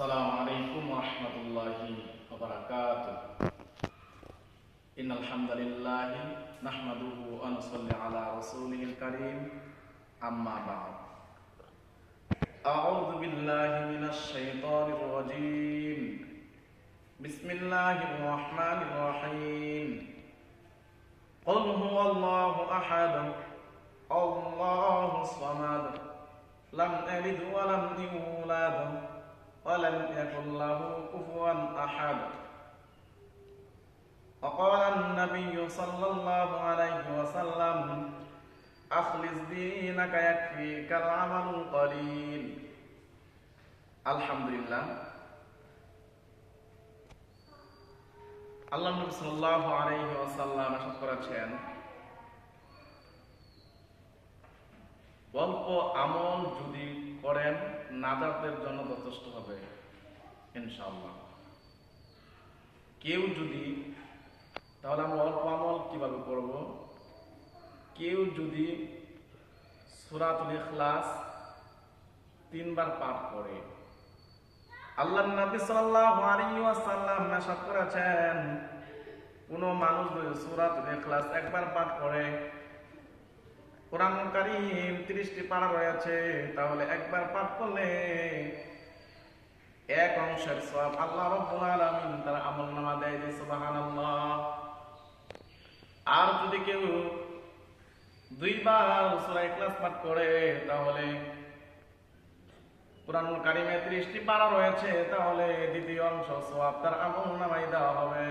السلام عليكم ورحمة الله وبركاته. إن الحمد لله نحمده ونصلي على رسوله الكريم. أما بعد. أعوذ بالله من الشيطان الرجيم. بسم الله الرحمن الرحيم. قل هو الله أحد. الله الصمد. لم يلد ولم يولد. ولم يكن له كفوا أحد وقال النبي صلى الله عليه وسلم أخلص دينك يكفيك العمل القليل الحمد لله আল্লাহ নবী সাল্লাল্লাহু আলাইহি ওয়াসাল্লাম এরশাদ করেছেন অল্প আমল যদি করেন নাজাতের জন্য যথেষ্ট হবে, ইনশাআল্লাহ। কেউ যদি, তাহলে আমরা অল্প আমল কীভাবে করব? কেউ যদি সুরাতুল ইখলাস তিনবার পাঠ করে। আল্লাহ নবী সাল্লাল্লাহু আলাইহি ওয়াসাল্লাম মেসাদ করেছেন, কোন মানুষ যদি সূরাতুল ইখলাস একবার পাঠ করে কোরআন কারীম 30টি পারা রয়েছে, তাহলে একবার পাঠ করলে এক অংশের সওয়াব আল্লাহ রাব্বুল তার আমলনামা দেয় যে আর যদি কেউ দুইবার পাঠ করে, তাহলে কোরআনুল কারিমে ত্রিশটি পারা রয়েছে, তাহলে দ্বিতীয় অংশ সোয়াব তার আমল নামাই দেওয়া হবে।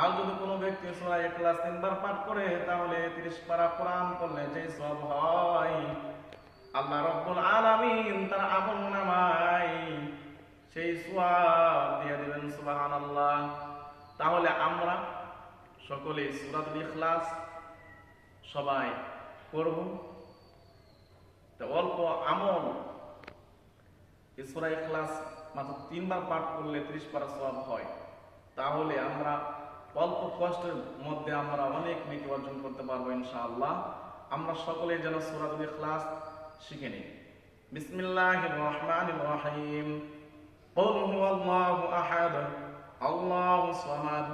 আর যদি কোনো ব্যক্তি সোয়া ক্লাস তিনবার পাঠ করে, তাহলে তিরিশ পারা কোরআন করলে যে সব হয়, আল্লাহ রব্বুল আলামিন তার আমল নামাই সেই সোয়াব দিয়ে দিবেন সুবাহান আল্লাহ তাহলে আমরা সকলে সুরাতুল ইখলাস সবাই করব তো অল্প আমল। ইসরা ক্লাস মাত্র তিনবার পাঠ করলে ত্রিশ পারা সব হয়। তাহলে আমরা অল্প কষ্টের মধ্যে আমরা অনেক নীতি অর্জন করতে পারবো ইনশাআল্লাহ আমরা সকলে যেন সুরাতুল ইখলাস শিখে নিই বিসমিল্লাহির রহমানির রহিম قل هو الله أحد الله الصمد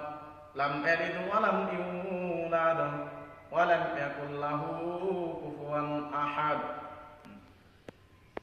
لم يلد ولم يولد ولم يكن له كفوا أحد